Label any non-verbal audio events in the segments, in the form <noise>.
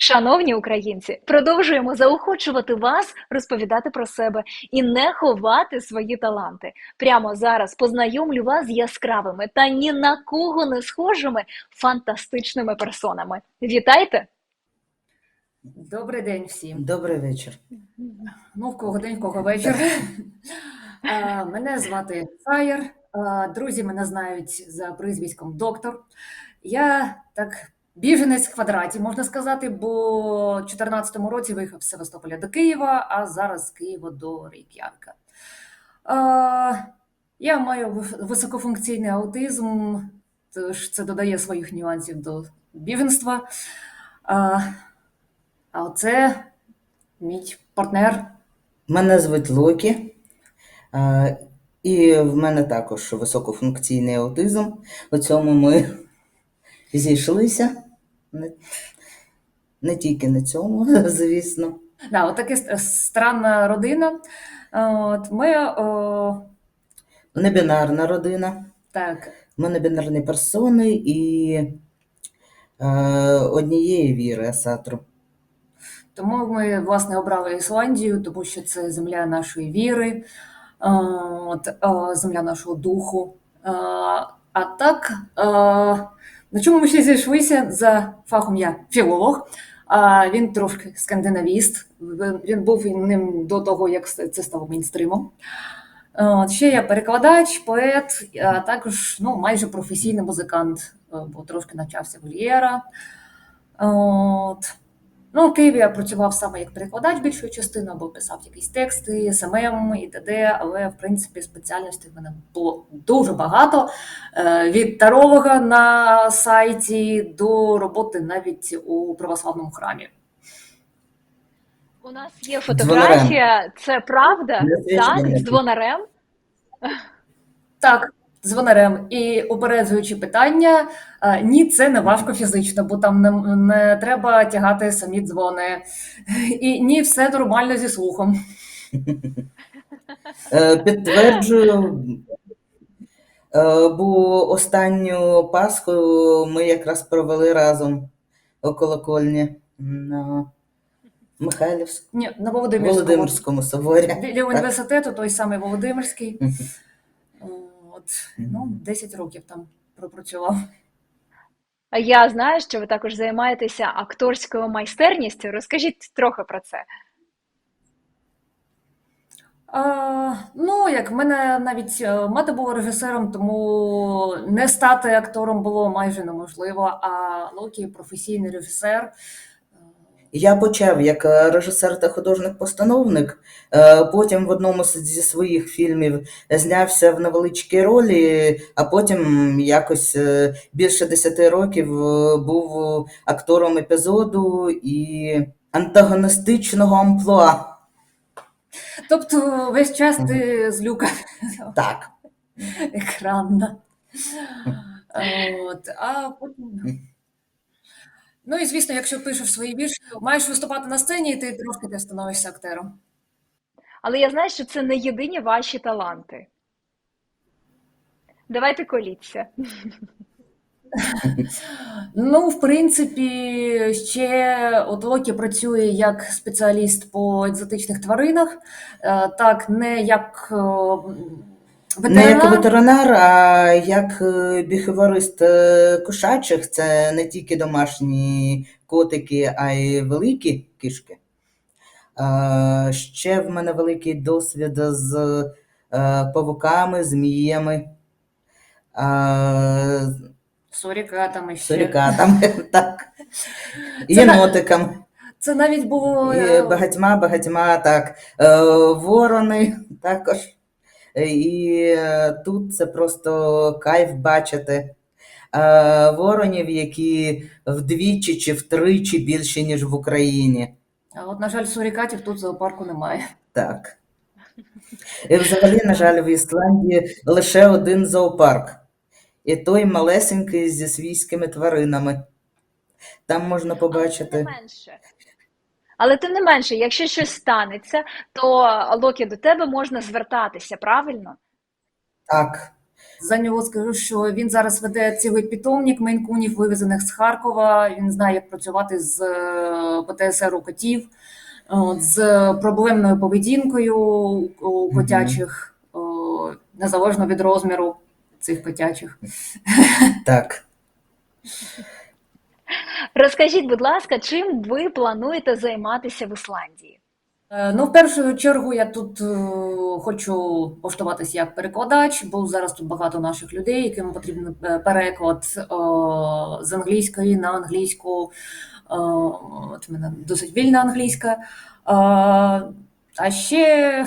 Шановні українці, продовжуємо заохочувати вас розповідати про себе і не ховати свої таланти. Прямо зараз познайомлю вас з яскравими та ні на кого не схожими фантастичними персонами. Вітайте! Добрий день всім. Добрий вечір. Ну, в кого день, в кого вечір. Мене звати Фаєр. Друзі мене знають за прізвиськом доктор. Я так біженець в квадраті, можна сказати, бо у 2014 році виїхав з Севастополя до Києва, а зараз з Києва до Рейк'явіка. Е, Я маю високофункційний аутизм, тож це додає своїх нюансів до біженства. А, а оце мій партнер. Мене звуть Локі, і в мене також високофункційний аутизм. У цьому ми зійшлися. Не, не тільки на цьому, <laughs> звісно. Да, от така странна родина. От, ми о, Небінарна родина. так, Ми небінарні персони і е, однієї віри Асатру. тому ми власне обрали Ісландію, тому що це земля нашої віри, от, земля нашого духу. А так, на чому ми ще зійшлися за фахом я філолог. А він трошки скандинавіст. Він- був ним до того, як це стало мейнстримом. Ще я перекладач, поет, а також ну, майже професійний музикант, бо трошки навчався вольєра. От. Ну, в Києві я працював саме як перекладач більшою частиною, або писав якісь тексти, СММ і т.д., але в принципі спеціальностей в мене було дуже багато. Е, Від таролога на сайті до роботи навіть у православному храмі. У нас є фотографія, це правда? Так, з двонарем. Так, дзвонарем. І упереджуючи питання, е, ні, це не важко фізично, бо там не, не треба тягати самі дзвони. І ні, все нормально зі слухом. Е, Підтверджую, е, бо останню Пасху ми якраз провели разом у колокольні на Михайлівському Ні, на Володимирському. Володимирському соборі. Біля університету, той самий Володимирський. От, ну, 10 років там пропрацював. Я знаю, що ви також займаєтеся акторською майстерністю. Розкажіть трохи про це. А, ну, як в мене навіть е, мати була режисером, тому не стати актором було майже неможливо. А Локі професійний режисер. Я почав як е, режисер та художник-постановник. е, Потім в одному зі своїх фільмів знявся в невеличкій ролі, а потім якось е, більше десяти років був актором епізоду і антагоністичного амплуа. Тобто весь час ти злюка <laughs> Так. екранна. От, а потім. Ну і звісно, якщо пишеш свої вірші, маєш виступати на сцені, і ти трошки ти становишся актором. Але я знаю, що це не єдині ваші таланти. Давайте коліться. <laughs> Ну, в принципі, ще от Локі працює як спеціаліст по екзотичних тваринах, Е, так, не як е, Не як ветеринар. ветеринар, а як е, біхеворист е, кошачих. Це не тільки домашні котики, а й великі кішки. Е, Ще в мене великий досвід з е, павуками, зміями, е, Сурікатами ще. сурікатами, <laughs> так, Це на- єнотиками. Це навіть було І е, багатьма, багатьма так. Е, Ворони також. Е, І е, тут це просто кайф бачити е, воронів, які вдвічі чи втричі більше, ніж в Україні. А от, на жаль, сурікатів тут зоопарку немає. Так. І взагалі, на жаль, в Ісландії лише один зоопарк. І той малесенький зі свійськими тваринами. Там можна Але тим побачити. не менше. Але тим не менше, якщо щось станеться, то Локі до тебе можна звертатися, правильно? Так. За нього скажу, що він зараз веде цілий питомник мейнкунів, вивезених з Харкова. Він знає, як працювати з е, ПТСР у котів, з проблемною поведінкою у- у котячих, незалежно від розміру цих котячих. Так. <laughs> Розкажіть, будь ласка, чим ви плануєте займатися в Ісландії? Е, Ну, в першу чергу я тут е, хочу влаштуватися як перекладач, бо зараз тут багато наших людей, яким потрібен е, переклад з англійської на англійську. От мене досить вільна англійська. А ще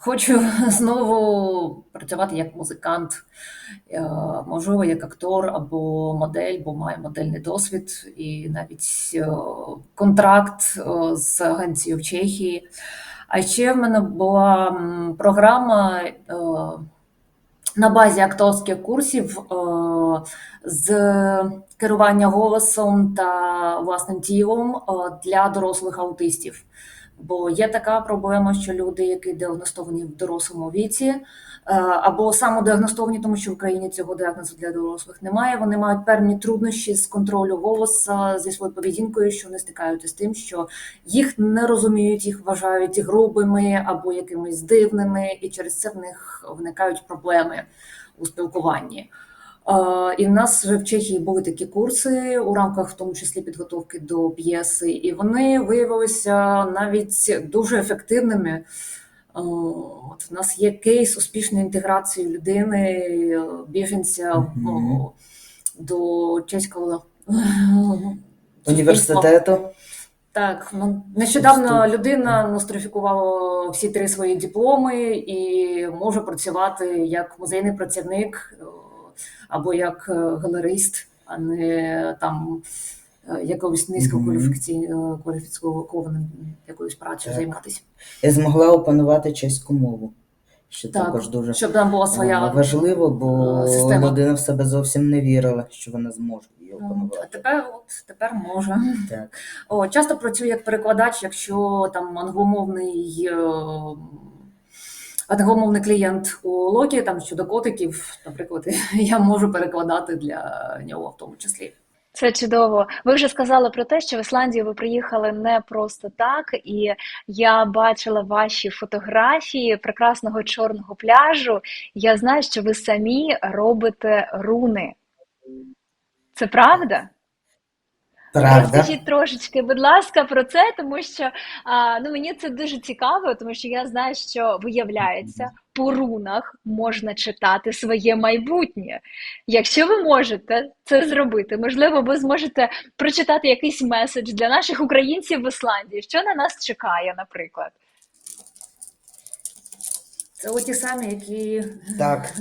хочу <laughs> знову працювати як музикант, е, можливо, як актор або модель, бо маю модельний досвід і навіть е, контракт е, з агенцією в Чехії. А ще в мене була програма на базі акторських курсів з керування голосом та власним тілом для дорослих аутистів. Бо є така проблема, що люди, які діагностовані в дорослому віці, е, або самодіагностовані, тому що в Україні цього діагнозу для дорослих немає. Вони мають певні труднощі з контролю голоса зі своєю поведінкою, що вони стикаються з тим, що їх не розуміють, їх вважають грубими або якимись дивними, і через це в них виникають проблеми у спілкуванні. І в нас вже в Чехії були такі курси у рамках, в тому числі підготовки до п'єси, і вони виявилися навіть дуже ефективними. От в нас є кейс успішної інтеграції людини, біженця Мгм. о, до чеського Університету. так, ну нещодавно людина нострифікувала всі три свої дипломи і може працювати як музейний працівник або як е, галерист, а не там е, якоюсь низькокваліфікаційною кваліфікованою якоюсь працею займатися. І змогла опанувати чеську мову. Що Так, також дуже Щоб там була е, своя важливо, бо е, система. людина в себе зовсім не вірила, що вона зможе її Ну, А опанувати. тепер от тепер може. Так. О, часто працюю як перекладач, якщо там англомовний, англомовний клієнт у Локі там щодо котиків, наприклад, <laughs> я можу перекладати для нього в тому числі. Це чудово. Ви вже сказали про те, що в Ісландію ви приїхали не просто так, і я бачила ваші фотографії прекрасного чорного пляжу. Я знаю, що ви самі робите руни. Це правда? Правда. Розкажіть трошечки, будь ласка, про це, тому що а, ну, мені це дуже цікаво, тому що я знаю, що виявляється, по рунах можна читати своє майбутнє. Якщо ви можете це зробити, можливо, ви зможете прочитати якийсь меседж для наших українців в Ісландії, що на нас чекає, наприклад. Це оті самі, які Так,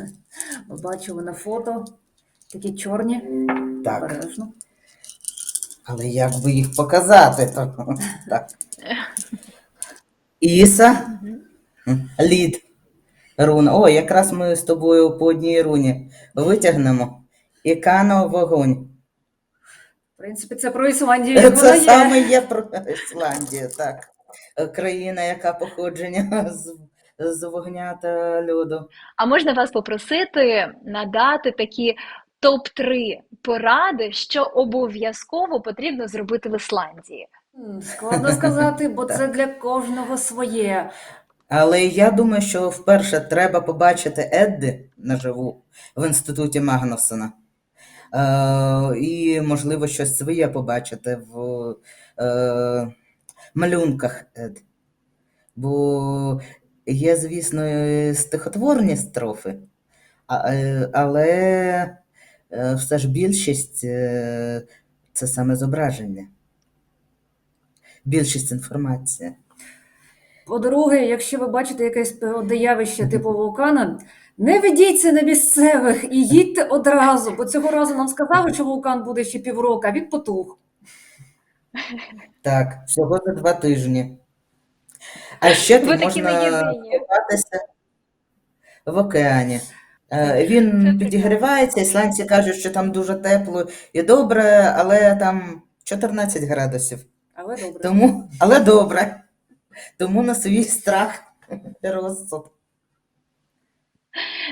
бачили на фото, такі чорні, так. обережно. Але як би їх показати? То... Так. Іса, лід, руна. О, якраз ми з тобою по одній руні витягнемо. І кано вогонь. В принципі, це про Ісландію. як воно Це є. саме є про Ісландію, так. Країна, яка походження з, з вогня та льоду. А можна вас попросити надати такі топ-3 поради, що обов'язково потрібно зробити в Ісландії? Складно сказати, бо це для кожного своє. Але я думаю, що вперше треба побачити Едди наживу в інституті Магнусона. Е, і, можливо, щось своє побачити в е, малюнках Ед. Бо є, звісно, стихотворні строфи, е, але все ж більшість е, це саме зображення. Більшість інформації. По-друге, якщо ви бачите якесь природоявище типу вулкана, не ведіться на місцевих і їдьте одразу, бо цього разу нам сказали, що вулкан буде ще півроку, а він потух. Так, всього за два тижні. А ще Ви тут можна купатися в океані. Е, Він підігрівається, ісландці кажуть, що там дуже тепло і добре, але там 14 градусів. Але добре. Тому, але добре. Тому на свій страх і <laughs> розсуд.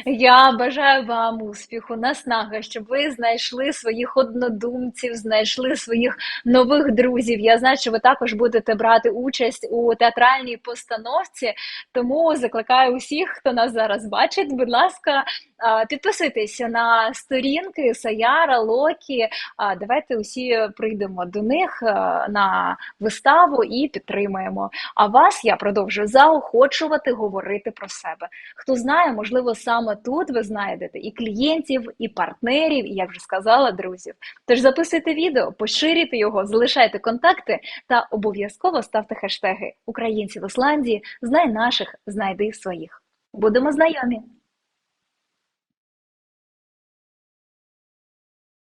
Я бажаю вам успіху, наснаги, щоб ви знайшли своїх однодумців, знайшли своїх нових друзів. Я знаю, що ви також будете брати участь у театральній постановці. Тому закликаю усіх, хто нас зараз бачить, будь ласка, підписуйтесь на сторінки Саяра, Локі. Давайте усі прийдемо до них на виставу і підтримаємо. А вас я продовжую заохочувати говорити про себе. Хто знає, можливо, саме тут ви знайдете і клієнтів, і партнерів, і як вже сказала, друзів. Тож записуйте відео, поширюйте його, залишайте контакти та обов'язково ставте хештеги Українці в Ісландії, знай наших, знайди своїх. Будемо знайомі.